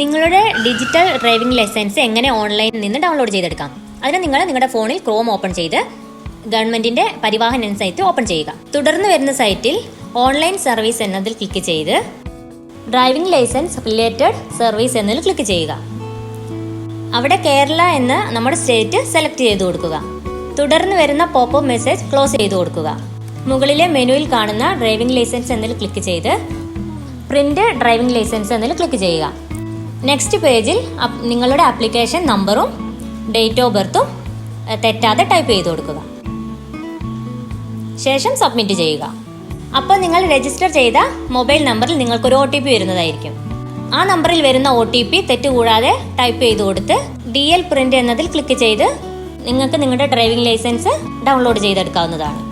നിങ്ങളുടെ digital driving licence എങ്ങനെ ഓൺലൈനിൽ നിന്ന് ഡൗൺലോഡ് ചെയ്തെടുക്കാം? അതിന് നിങ്ങൾ നിങ്ങളുടെ ഫോണിൽ ക്രോം ഓപ്പൺ ചെയ്ത് ഗവൺമെന്റിന്റെ പരിവാഹൻ സൈറ്റ് ഓപ്പൺ ചെയ്യുക. തുടർന്ന് വരുന്ന സൈറ്റിൽ ഓൺലൈൻ സർവീസ് എന്നതിൽ ക്ലിക്ക് ചെയ്ത് ഡ്രൈവിംഗ് ലൈസൻസ് റിലേറ്റഡ് സർവീസ് എന്നതിൽ ക്ലിക്ക് ചെയ്യുക. അവിടെ കേരള എന്ന് നമ്മുടെ സ്റ്റേറ്റ് സെലക്ട് ചെയ്ത് കൊടുക്കുക. തുടർന്ന് വരുന്ന പോപ്പ് മെസ്സേജ് ക്ലോസ് ചെയ്ത് കൊടുക്കുക. മുകളിലെ മെനുവിൽ കാണുന്ന ഡ്രൈവിംഗ് ലൈസൻസ് എന്നതിൽ ക്ലിക്ക് ചെയ്ത് പ്രിന്റ് ഡ്രൈവിംഗ് ലൈസൻസ് എന്നതിൽ ക്ലിക്ക് ചെയ്യുക. നെക്സ്റ്റ് പേജിൽ നിങ്ങളുടെ ആപ്ലിക്കേഷൻ നമ്പറും ഡേറ്റ് ഓഫ് ബർത്തും തെറ്റാതെ ടൈപ്പ് ചെയ്ത് കൊടുക്കുക. ശേഷം സബ്മിറ്റ് ചെയ്യുക. അപ്പോൾ നിങ്ങൾ രജിസ്റ്റർ ചെയ്ത മൊബൈൽ നമ്പറിൽ നിങ്ങൾക്കൊരു ഒ ടി പി വരുന്നതായിരിക്കും. ആ നമ്പറിൽ വരുന്ന ഒ ടി പി തെറ്റുകൂടാതെ ടൈപ്പ് ചെയ്ത് കൊടുത്ത് ഡി എൽ പ്രിന്റ് എന്നതിൽ ക്ലിക്ക് ചെയ്ത് നിങ്ങൾക്ക് നിങ്ങളുടെ ഡ്രൈവിംഗ് ലൈസൻസ് ഡൗൺലോഡ് ചെയ്തെടുക്കാവുന്നതാണ്.